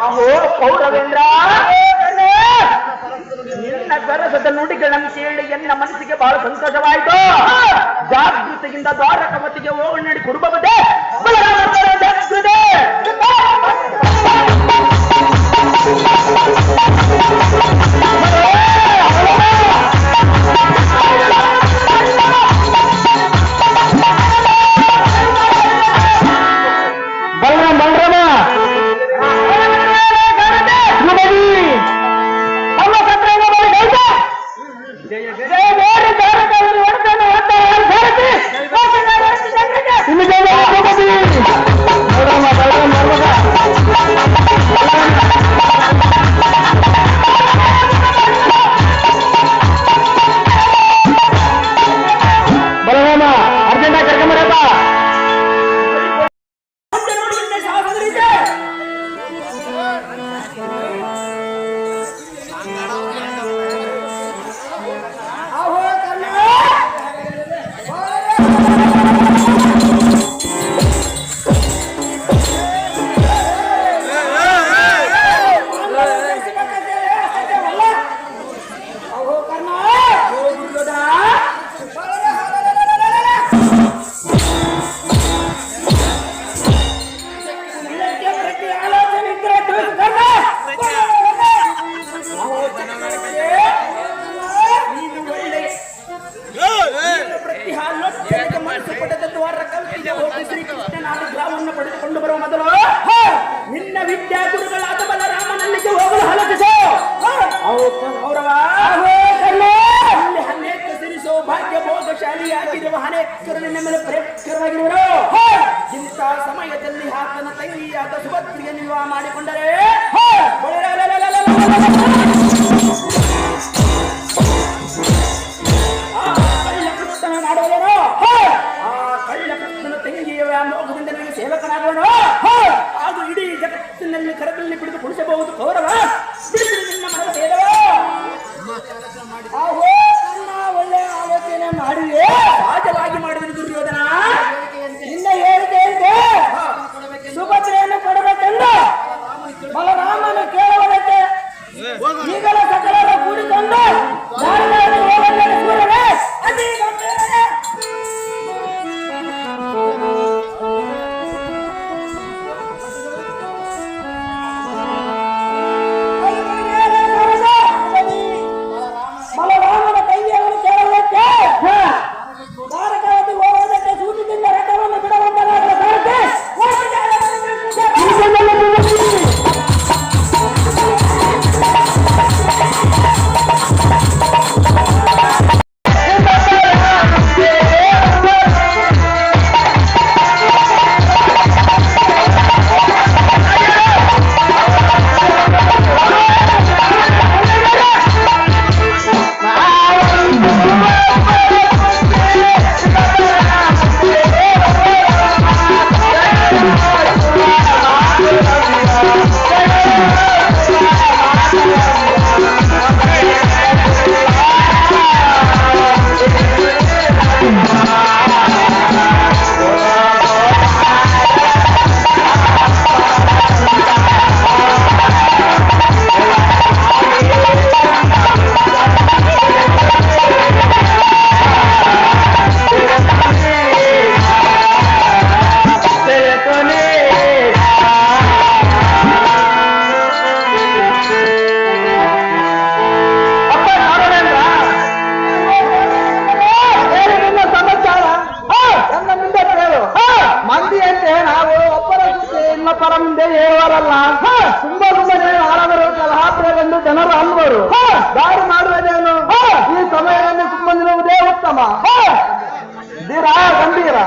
ಆಹೋ ಪೌರವೇಂದ್ರ! ನಿನ್ನ ಸರಸದ ನುಡಿಗಳನ್ನು ಕೇಳಿ ಎನ್ನ ಮನಸ್ಸಿಗೆ ಬಹಳ ಸಂತೋಷವಾಯಿತು. ಜಾಗೃತಿಯಿಂದ ದ್ವಾರಕವತಿಗೆ ಹೋಗಿ ಕುರುಬ ಬದೇ. ರೀತಿಯಾದ ಸುಭದ್ರಿಯನ್ನು ವಿವಾಹ ಮಾಡಿಕೊಂಡರೆ ಮಾಡುವನು. ಆ ಕಳ್ಳ ಕೃಷ್ಣನ ತಂಗಿಯ ಲೋಕದಿಂದ ನನಗೆ ಹಾಗೂ ಇಡೀ ಜಗತ್ತಿನಲ್ಲಿ ಬಿಡಿದು ಕುಡಿಸಬಹುದು ಕೌರವ. ಒಳ್ಳೆಯ ಆಲೋಚನೆ ಮಾಡಿದೆ ರಾಜವಾಗಿ ಮಾಡಿದ ದೂರು ದಾರಿ ಮಾಡುವುದೇನು ಈ ಸಮಯದಲ್ಲಿ ಸುಮ್ಮನಿರುವುದೇ ಉತ್ತಮ ಧೀರ ಗಂಭೀರ